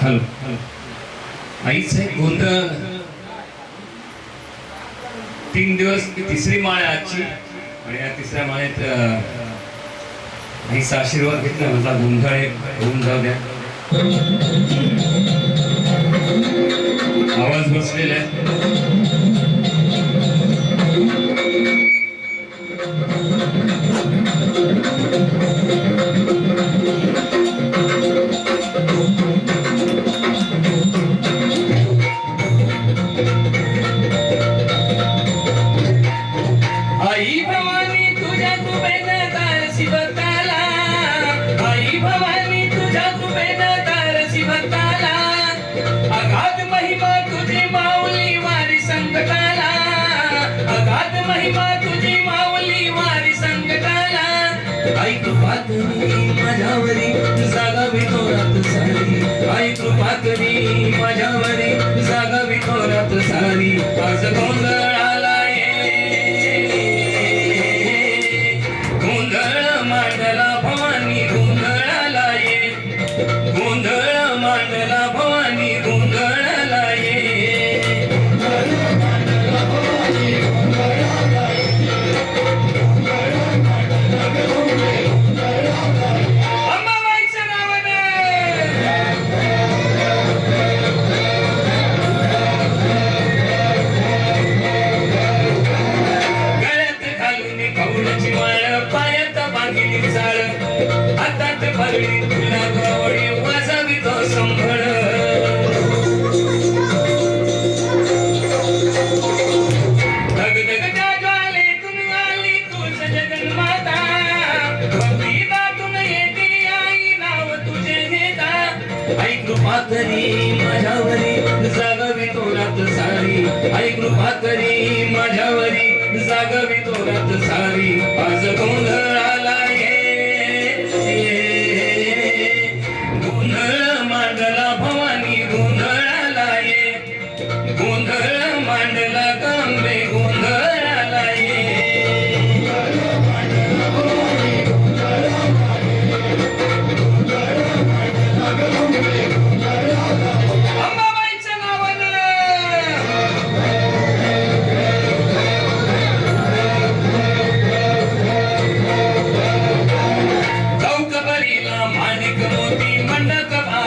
Hello hello आईच आहे गोंधळ. तीन दिवस मी तिसरी माळ आहे आजची. आणि या तिसऱ्या माळेत आईचा आशीर्वाद घेतला. माझा गोंधळ आहे. होऊन जाऊ द्या. आवाज बसलेला आहे. कृपा करी माझ्यावरी जागवी तोरात सारी. आई कृपा करी माझ्यावरी जागवी तोरात सारी. आज गोंधळाला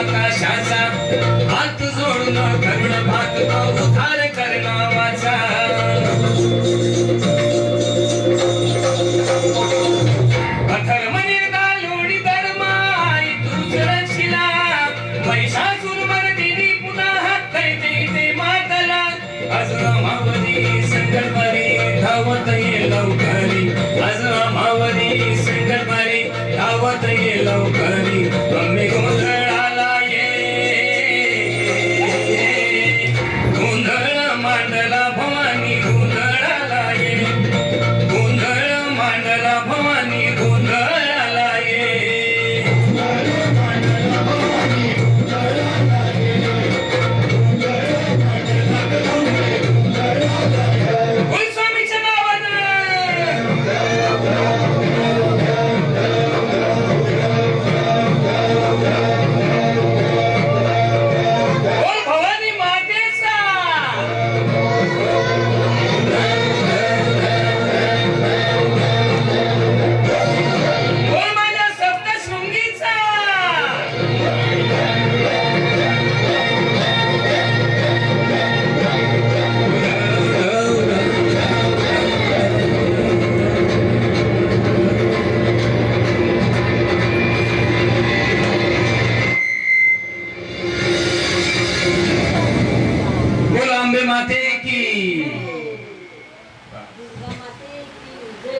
आकाशाचा. हात जोडून करुण भात उद्धार करणावाचा अथर्व निर्दालोडी तुझ पुन्हा ते मातला. मावली धावत ये लवकर.